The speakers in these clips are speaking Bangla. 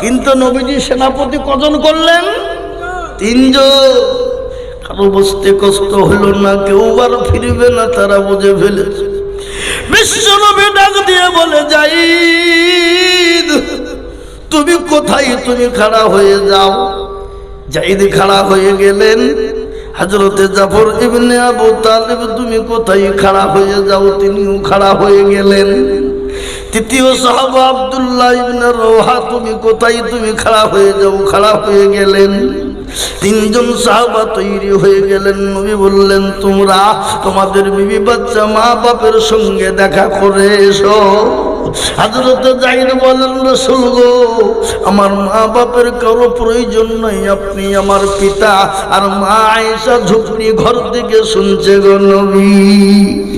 কিন্তু নবীজি সেনাপতি কজন করলেন? তিনজন। কারও বসতে কষ্ট হলো না, কেউ আর ফিরবে না, তারা বুঝে ফেলেছে। বিশ্বনবী ডাক দিয়ে বলে যাই তুমি কোথায়? তুমি খাড়া হয়ে যাও। জাইদ খাড়া হয়ে গেলেন। হাজরতে জাফর ইবনে আবু তালিব, তুমি কোথায় খাড়া হয়ে যাও? তিনিও খাড়া হয়ে গেলেন। তৃতীয় সাহাবা আব্দুল্লাহ তুমি কোথায়? তুমি খাড়া হয়ে যাও খাড়া হয়ে গেলেন। তিনজন সাহাবা তৈরি হয়ে গেলেন। নবী বললেন, তোমরা তোমাদের বিবি বাচ্চা মা বাপের সঙ্গে দেখা করে এসো। বলেন গো, আমার মা বাপের কারও প্রয়োজন নয় আপনি আমার পিতা আর মা আয়েশা ঝুপড়ি ঘর থেকে শুনছে গো নবী।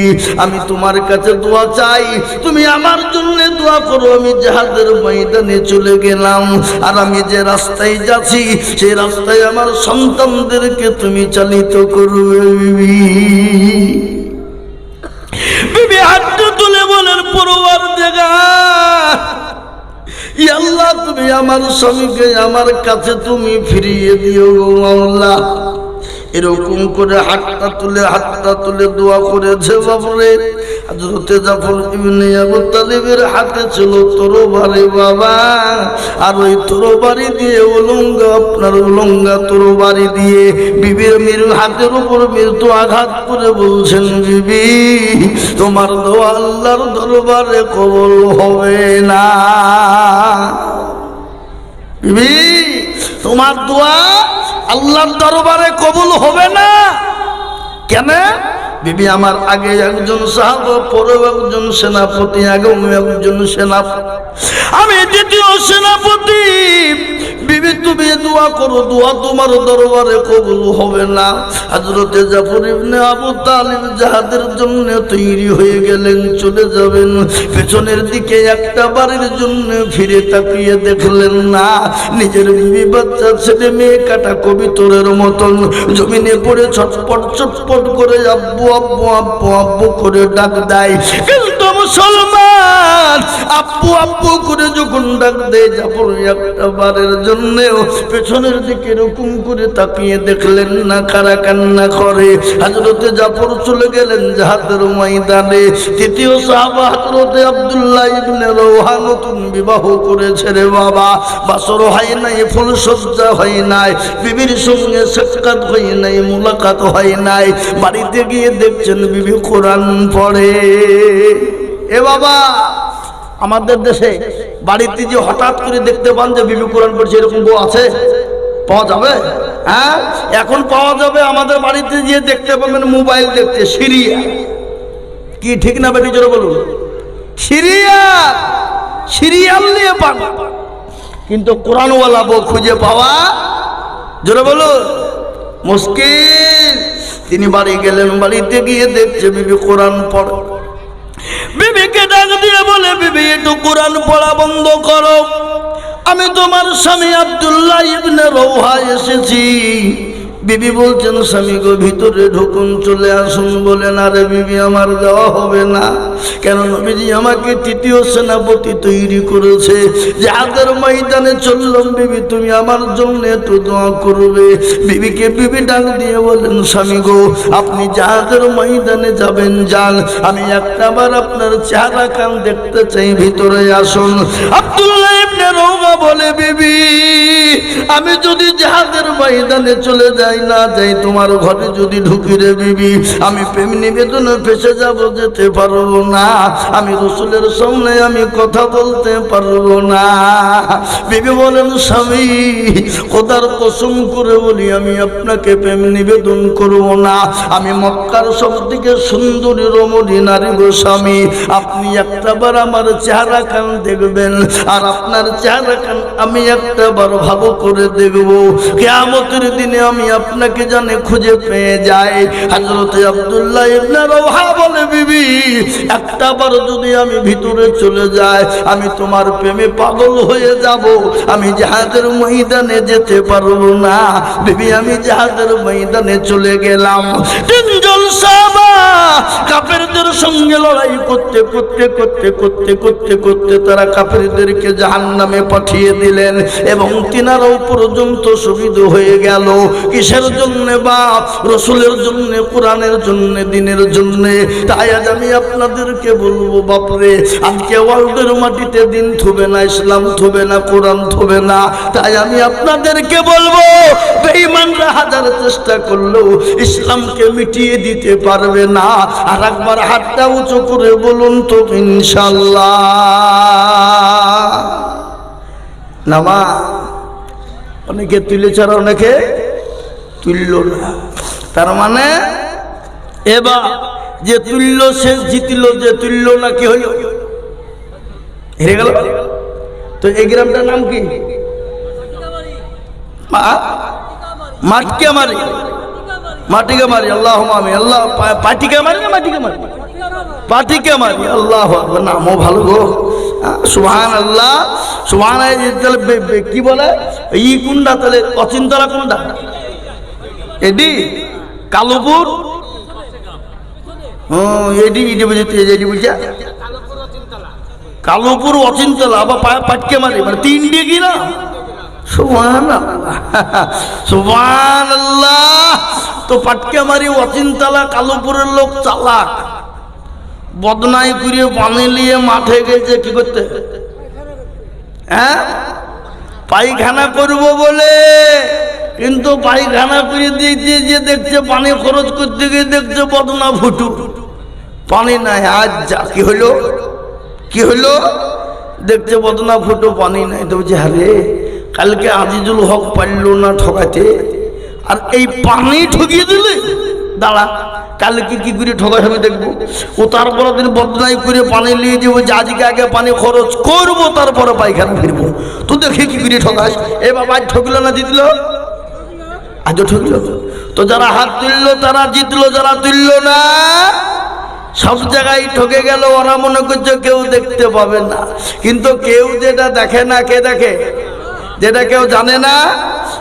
আমি তোমার কাছে দোয়া চাই। তুমি আমার জন্য দোয়া করো, আমি জাহাজের ময়দানে চলে গেলাম। আর আমি যে রাস্তায় যাচ্ছি, সেই রাস্তায় আমার সন্তানদেরকে তুমি চালিত করবে তুমি আমার স্বামীকে আমার কাছে তুমি ফিরিয়ে দিও মাওলা। এরকম করে হাতটা তুলে হাতটা তুলে দোয়া করেছে বাবরে হযরতে জাফর ইবনে আবু তালিবের হাতে ছিল তরবারি বাবা। আর ওই তরবারি দিয়ে উলঙ্গা, আপনার উলঙ্গা তরবারি দিয়ে বিবির মেরু হাতের উপর মৃত্যু আঘাত করে বলছেন, বিবি, তোমার দোয়া আল্লাহর দরবারে কবল হবে না। বিবি, তোমার দোয়া আল্লাহর দরবারে কবুল হবে না? কেন? বিবি, আমার আগে একজন সাহাব পরে একজন সেনাপতি আগে একজন সেনাপতি। আমি দ্বিতীয় সেনাপতি। বিবি তুমি দোয়া করো, দোয়া তোমার দরবারে কবুল হবে না। হযরতে জাফর ইবনে আবু তালিব যাহাদের জন্য তৈরি হয়ে গেলেন, চলে যাবেন। পেছনের দিকে একটা বাড়ির জন্য ফিরে তাকিয়ে দেখলেন না, নিজের বিবি বাচ্চা, ছেলে মেয়ে কাটা কবিতরের মতন। জমিনে পড়ে ছটপট ছটপট করে আব্বু আব্বু আব্বু আব্বু করে ডাক দেয় মুসলমান, আপু আপু করে যখন ডাক দেয় জাফর একটা বারের জন্যেও, পেছনের দিকে এরকম করে তাকিয়ে দেখলেন না কারা কান্না করে। হাজরতে জাফর চলে গেলেন জাহাদের ময়দানে। তৃতীয় সাহাবা হাজরতে আব্দুল্লাহ ইবনে রওহা নতুন বিবাহ করেছে রে বাবা। বাসর হয় নাই ফুল সজ্জা হয় নাই, বিবির সঙ্গে সাক্ষাৎ হয় নাই, মুলাকাত হয় নাই। বাড়িতে গিয়ে দেখছেন বিবি কোরআন পড়ে। এ বাবা, আমাদের দেশে বাড়িতে যে হঠাৎ করে দেখতে পান যে বিবি কোরআন পড়ছে, এরকম বউ আছে? পাওয়া যাবে? হ্যাঁ? এখন পাওয়া যাবে আমাদের বাড়িতে গিয়ে দেখতে পাবেন মোবাইল দেখতে, সিরিয়া। কি ঠিক না বেটি, জোরে বলুন? সিরিয়া! সিরিয়াল নিয়ে পান। কিন্তু কোরআনওয়ালা বউ খুঁজে পাওয়া, জোরে বলুন? মুশকিল। তিনি বাড়ি গেলেন, বাড়িতে গিয়ে দেখছে বিবি কোরআন পড়ে বিবিকে ডাক দিয়ে বলে, বিবি, একটু কোরআন পড়া বন্ধ করো। আমি তোমার স্বামী আব্দুল্লাহ ইবনে রৌহা এসেছি। বিবি বলছেন, স্বামী গো, ভিতরে ঢুকুন, চলে আসুন। বলেন, আরে বিবি, আমার যাওয়া হবে না। কেন নবীজি আমাকে তৃতীয় সেনাপতি তৈরি করেছে। যাদের ময়দানে চললাম, বিবি, তুমি আমার জন্য একটু দোয়া করবে। বিবিকে বিবি ডাক দিয়ে বলেন, স্বামী গো, আপনি যাদের ময়দানে যাবেন, যান। আমি একটাবার আপনার চেহারা কান দেখতে চাই, ভিতরে আসুন। আব্দুল্লাহ ইবনে রৌমা বলে, বিবি, আমি যদি জাহাজের ময়দানে চলে যাই না যাই তোমার ঘরে যদি ঢুকি রে বিবি, আমি প্রেম নিবেদনে ফেসে যাব যেতে পারব না। আমি রসুলের সামনে আমি কথা বলতে পারব না। বিবি বলেন, স্বামী, খোদার কসম করে বলি, আমি আপনাকে প্রেম নিবেদন করব না। আমি মক্কার সব থেকে সুন্দরী রমণী নারী গো স্বামী। আপনি একটাবার আমার চেহারা খান দেখবেন, আর আপনার চেহারা খান আমি একটাবার ভালো করে দেখব। কেয়ামতের দিনে আমি আপনাকে জানে খুঁজে পেয়ে যাই হজরত আব্দুল্লাহ বলে, বিবি একটাবার যদি আমি ভিতরে চলে যাই, আমি তোমার প্রেমে পাগল হয়ে যাব। আমি জাহাজের ময়দানে যেতে পারব না। বিবি, আমি জাহাজের ময়দানে চলে গেলাম। তিনজন সাহাবা সঙ্গে লড়াই করতে করতে করতে করতে করতে করতে তারা পাঠিয়ে দিলেন এবং তিনারাও পর্যন্ত শহীদ হয়ে গেল। কিসের জন্য বাপ রসুলের জন্য, কোরআনের জন্য, দিনের জন্য, তাই আজ আমি আপনাদেরকে বলব, বাপরে, আজকে ওয়ার্ল্ডের মাটিতে দিন থুবে না, ইসলাম থুবে না, কোরআন থুবে না, তাই আমি আপনাদেরকে বলব, বেঈমানরা হাজার চেষ্টা করলেও ইসলামকে মিটিয়ে দিতে পারবে না। আর একবার হাতটা উঁচু করে বলুন তো ইনশাল্লাহ নামা অনেকে তুলে ছাড়া অনেকে তুলল না। তার মানে এবার যে তুলল সে জিতল, যে তুলল না, কি হইল? হেরে গেল? তো এই গ্রামটার নাম কি? মাটকে মারি। মাটিকে মারি আল্লাহ আমি আল্লাহ পাটিকে মারি না মাটিকে মারি? পাটিকে মারি, আল্লাহ নামও ভালো গো। সুহান আল্লাহ সুহান কি বলে? ই কোনটা তাহলে অচিন্তলা কোনটা এডি, কালুপুর। হ্যাঁ এডি এডি বুঝতে এডি বুঝা কালুপুর অচিন্তলা, আবার পা- পাটকে মারি মানে তিন ডিগ্রি না? সুবহান সুবহান তো পাটকে মারি অচিন্তলা, কালুপুরের লোক চালাক। বদনাই করে পানি নিয়ে মাঠে গেছে, কি করতে? হ্যাঁ? পায়খানা করব বলে। কিন্তু পায়খানা করে দিতে যে দেখছে পানি খরচ করতে গিয়ে দেখছে বদনা ফুটু পানি নাই, আজ যা, কি হলো? কি হলো? দেখছে বদনা ফুটো পানি নাই। তো বলছে, আরে, কালকে আজিজুল হক পারল না ঠকাতে। আর এই পানি ঠকিয়ে দিলে? দাঁড়া, কালকে কি করে ঠকাই হবে দেখব? ও তারপরে দিন বদনাই করে পানি নিয়ে যাব যে আজকে আগে পানি খরচ করব, তারপরে পায়খানা ফিরবো। তুই দেখে কি করে ঠকাস? এ বাবা ঠকলো না জিতলো আজও ঠকলো? তো যারা হাত তুললো, তারা জিতলো, যারা তুললো না, সব জায়গায় ঠকে গেল। ওরা মনে করছে কেউ দেখতে পাবে না। কিন্তু কেউ যেটা দেখে না, কে দেখে? যেটা কেউ জানে না,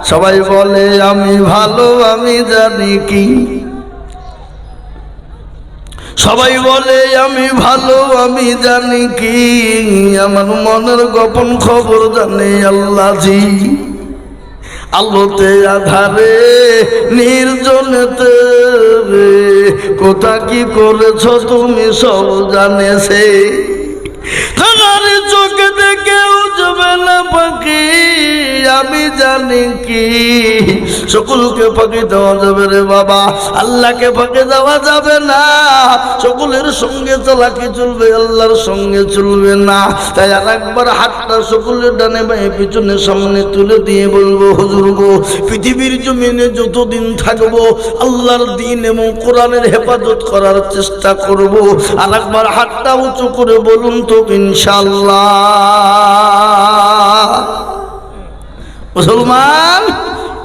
সবাই বলে, আমি ভালো, আমি জানি কি। সবাই বলে, আমি ভালো, আমি জানি কি। আমার মনের গোপন খবর জানে আল্লাহজি আলোতে আধারে নির্জনেতে কোথা কি করেছ তুমি সব জানেছে তোমার চোখে দেখেও যাবে না পাখি, আমি জানি কি। সকলকে ফাঁকি দেওয়া যাবে রে বাবা, আল্লাহকে ফাঁকি দেওয়া যাবে না। সকলের সঙ্গে চালাকি চলবে, আল্লাহর সঙ্গে চলবে না। তাই আর একবার হাতটা সকলের ডানে বায়ে পিছনে সামনে তুলে দিয়ে বলব, হুজুর গো, পৃথিবীর জমিনে যতদিন থাকব, আল্লাহর দিন এবং কোরআনের হেফাজত করার চেষ্টা করব। আর একবার হাতটা উঁচু করে বলুন তো ইনশাল্লাহ মুসলমান,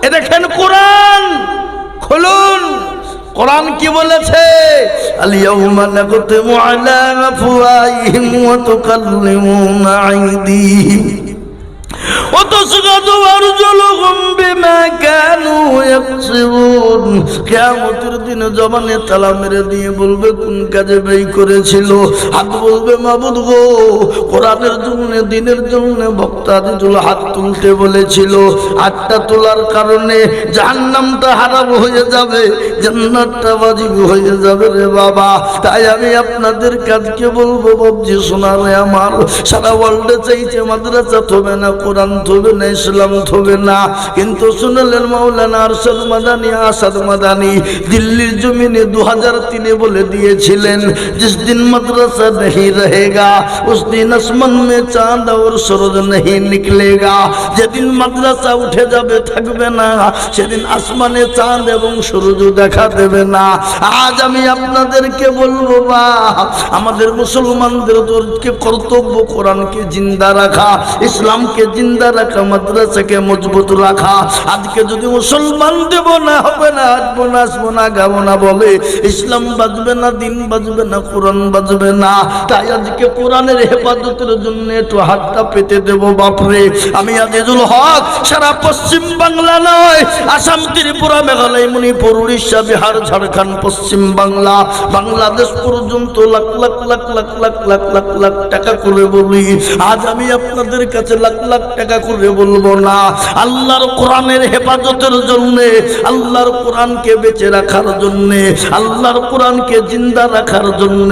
এ দেখেন কোরআন, খুলুন। কোরআন কি বলেছে? আলিয়াউমা নাকতিমু আলা আফওয়াহিহিম ওয়া তুকাল্লিমুনা আইদিহিম وتسقط أرجلهم بما كانوا ইয়াকসিবুন কিয়ামতের দিনে জবানে তালা মেরে দিয়ে বলবে কোন কাজে ব্যয় করেছিল হাত বলবে মাবুদ গো কোরআনের জন্য দিনের জন্য ভক্তাদিজুল হাত তুলতে বলেছিল হাতটা তোলার কারণে জাহান্নামটা হারাম হয়ে যাবে জান্নাতটা বাজিব হয়ে যাবে রে বাবা তাই আমি আপনাদের কাজকে বলবো বাবজি শোনারে আমার সারা ওয়ার্ল্ডে চাইছে মাদ্রাসা থবে না কোরআন থবে না, ইসলাম থবে না। কিন্তু শুনলেন মাওলানা আরশাদ আসাদ দিল্লির জমিনে দু হাজার তিনে বলে দিয়েছিলেন মাদ্রাসা নেই রহেগা, উস দিন আসমান মে চাঁদ নেই নিকলেগা। যেদিন মাদ্রাসা উঠে যাবে, থাকবে না, সেদিন আসমানে চাঁদ এবং দেখা দেবে না। আজ আমি আপনাদেরকে বলব, বা, আমাদের মুসলমানদের কর্তব্য কোরআনকে জিন্দা রাখা, ইসলামকে জিন্দা রাখা, মাদ্রাসাকে মজবুত রাখা। আজকে যদি মুসলমান দেব না, হবে না আসব না আসব না, গাবো না, বলে। ইসলাম বাজবে না, দিন বাজবে না, কোরআন বাজবে না। তাই আজকে কোরআনের হেফাজতের জন্য একটু হাতটা পেতে দেব, বাপরে। আমি আজিজুল হক, সারা পশ্চিম বাংলা নয়, আসাম, ত্রিপুরা, মেঘালয়, মণিপুর, উড়িষ্যা, বিহার, ঝাড়খণ্ড, পশ্চিম বাংলা। বাংলাদেশ পর্যন্ত লাখ লাখ লাখ লাখ লাখ লাখ লাখ লাখ টাকা করে বলি। আজ আমি আপনাদের কাছে লাখ লাখ টাকা করে বলব না। আল্লাহর কোরআনের হেফাজতের জন্য, আল্লাহর কোরআনকে বেঁচে রাখার জন্য, আল্লাহর কোরআনকে জিন্দা রাখার জন্য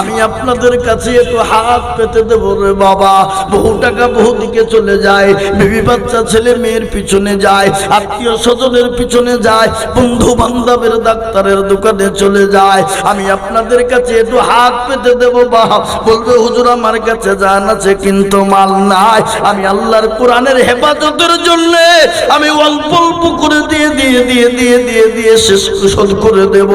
আমি আপনাদের কাছে একটু হাত পেতে দেব রে বাবা। বহু টাকা বহু দিকে চলে যায়, বিবি বাচ্চা ছেলে মেয়ের পিছনে যায়, আত্মীয় স্বজনের পিছনে যায়, বন্ধু বান্ধবের ডাক্তারের দোকানে চলে যায়। আমি আপনাদের কাছে একটু হাত পেতে দেব বা বলবে, হুজুর আমার কাছে জান আছে, কিন্তু মাল নাই। আমি আল্লাহর কোরআনের হেফাজতের জন্য আমি অল্প অল্প করে দিয়ে দিয়ে দিয়ে দিয়ে দিয়ে দিয়ে শেষ শোধ করে দেব।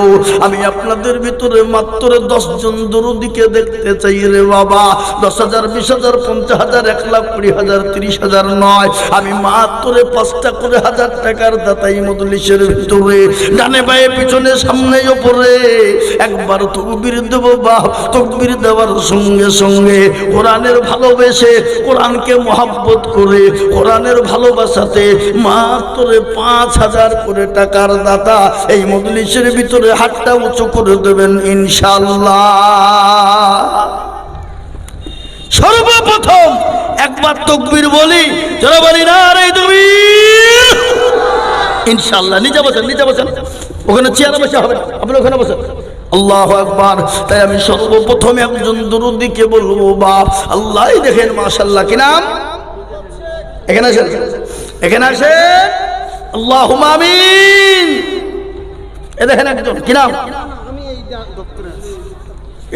আমি আপনাদের ভিতরে মাত্র দশ জন দরুদিকে দেখতে চাই রে বাবা। দশ হাজার, বিশ হাজার, পঞ্চাশ হাজার, এক লাখ, কুড়ি হাজার, তিরিশ হাজার নয়। আমি মাত্র পাঁচটা করে হাজার টাকার দাতাই মদলিশের ভিতরে। ডানে বায়ে, পিছনে, সামনে, ওপরে। একবার তকবির দেব বা তকবির দেওয়ার সঙ্গে সঙ্গে কোরআনের ভালোবেসে কোরআনকে মহাব্বত করে কোরআনের ভালোবাসাতে মাত্র পাঁচ হাজার করে টাকার দাতা এই মজলিসের ভিতরে হাতটা উঁচু করে দেবেন ইনশাল্লাহ সর্বপ্রথম একবার তকবির বলি, যারা বলি, না রে তুমি। ইনশাল্লাহ নিচে বসেন নিচে বসেন। ওখানে চেয়ারে বসে হবে। আপনি ওখানে বসেন। আল্লাহ একবার তাই আমি সর্বপ্রথম একজন দুরুদিকে বলব, বাপ আল্লাহ দেখেন মাশাল্লাহ কি নাম? এখানে আসেন। এখানে আসেন। আল্লাহ আমিন। এ দেখেন একজন, কি নাম?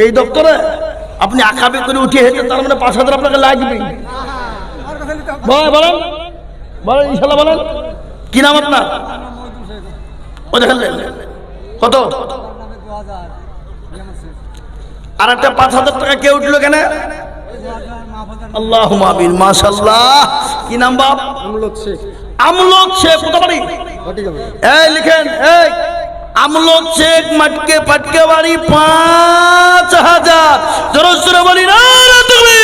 এই দপ্তরে আপনি আঁকাবে করে উঠে হেঁটে তার মানে পাঁচ হাজার আপনাকে লাগবে। বলেন বলেন। ইনশাল্লাহ বলেন। কি নাম আপনার? ও দেখেন। কত? আর একটা পাঁচ হাজার টাকা কে উঠল কেন আল্লাহ মাবিন মাশাল্লাহ কি নাম বাপ? আমলোক শেখ। কোথা বাড়ি? এই লিখেন এই। আমলোক শেখ মাটকে পাটকে বাড়ি পাঁচ হাজার। জোর জোরে বলি না তুমি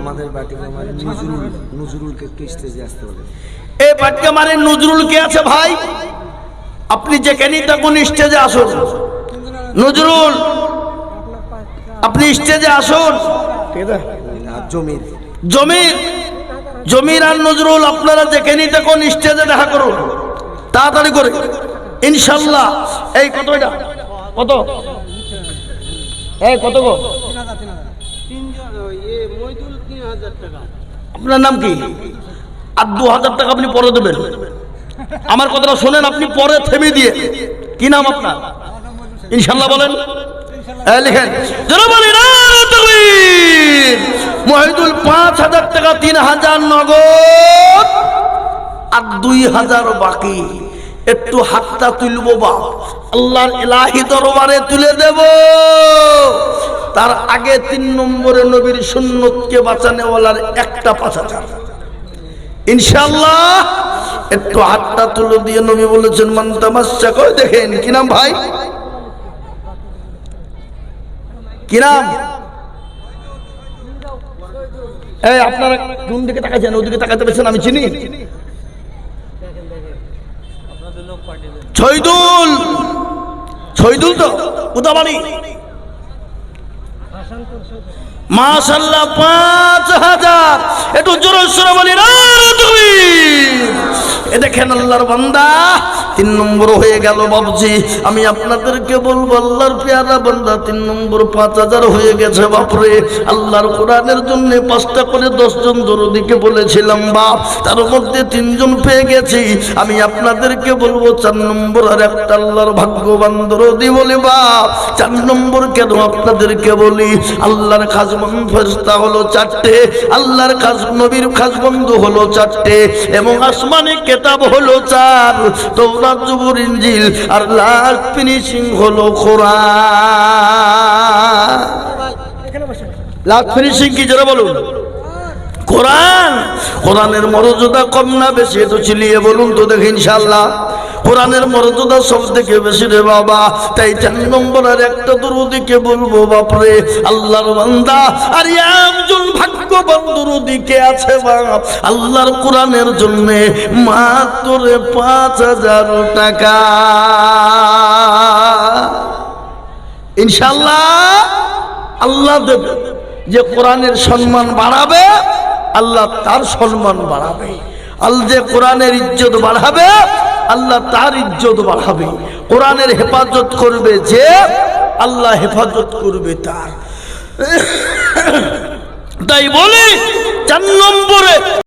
আমাদের বাটি আমার নজরুল নজরুলকে একটু স্টেজে আসতে বলে? এই পাটকে মানে নজরুল কে আছে ভাই? আপনি যেখানেই তখন স্টেজে আসুন। নজরুল আপনি স্টেজে আসুন। জমির। জমির জমির আর নজরুল আপনারা যেখানেই থাকুন স্টেজে দেখা করুন। তাড়াতাড়ি করে। ইনশাল্লাহ। এই কত এটা? কত? এই কত গো? আপনার নাম কি? আর দু হাজার টাকা আপনি পরে দেবেন। আমার কথাটা শোনেন আপনি পরে থেমে দিয়ে। কি নাম আপনার? ইনশাল্লাহ বলেন। লিখেন মহিদুল পাঁচ হাজার টাকা, তিন হাজার নগদ আর দুই হাজার বাকি। একটু হাতটা তুলবো বা। আল্লাহর এলাহি দরবারে তুলে দেব। তার আগে তিন নম্বরে নবীর সুন্নতকে বাঁচানেওয়ালার একটা পাঁচ হাজার। ইনশাল্লাহ একটু হাতটা তুলে দিয়ে নবী বলেছেন, মান তামাশা করে দেখেন, কি নাম ভাই? কি নাম এই, আপনারা কোন দিকে তাকাইছেন? ওদিকে তাকাইতে পেরেছেন আমি চিনি। ছৈদুল ছৈদুল তো? উদাবাড়ি মাশাল্লাহ পাঁচ হাজার। একটু জোরে সরে বলি না তুমি এ দেখেন আল্লাহর বান্দা তিন নম্বর হয়ে গেল বাবজি। আমি আপনাদেরকে বলব, আল্লাহর পেয়ারা বান্দা তিন নম্বর পাঁচ হাজার হয়ে গেছে বাপরে। আল্লাহর কোরআনের জন্য পাঁচটা করে দশজন দরদিকে বলেছিলাম, বাপ, তার মধ্যে তিনজন পেয়ে গেছি। আমি আপনাদেরকে বলব, চার নম্বর আর একটা আল্লাহর ভাগ্যবান দরদি বলে, বাপ, চার নম্বর কেন আপনাদেরকে বলি? আল্লাহর খাজবন ফেরস্তা হলো চারটে, আল্লাহর খাজ, নবীর খাজবন্ধু হলো চারটে, এবং আসমানি কেতাব হলো চার। তৌরাত জুবুর ইঞ্জিল আর লাস্ট ফিনিশিং হলো কোরআন। লাস্ট ফিনিশিং কি যারা বলুন? কোরআন। কোরআনের মর্যাদা কম না বেশি তো চিলিয়ে বলুন তো দেখি ইনশাল্লাহ কোরআনের মর্যাদা সব থেকে বেশি রে বাবা। তাই চার নম্বর আর একটা দুরুদিকে বলব বাপরে, আল্লাহর বান্দা, আর একজন ভাগ্যবান দুরুদিকে আছে বাপ আল্লাহর কোরআনের জন্য মাত্র পাঁচ হাজার টাকা। ইনশাল্লাহ আল্লাহ দেবে যে কোরআনের সম্মান বাড়াবে, আল্লাহ তার সম্মান বাড়াবে। আল যে কোরআনের ইজ্জত বাড়াবে আল্লাহ তার ইজ্জত বাড়াবে। কোরআনের হেফাজত করবে যে, আল্লাহ হেফাজত করবে তার। তাই বলি, চার নম্বরে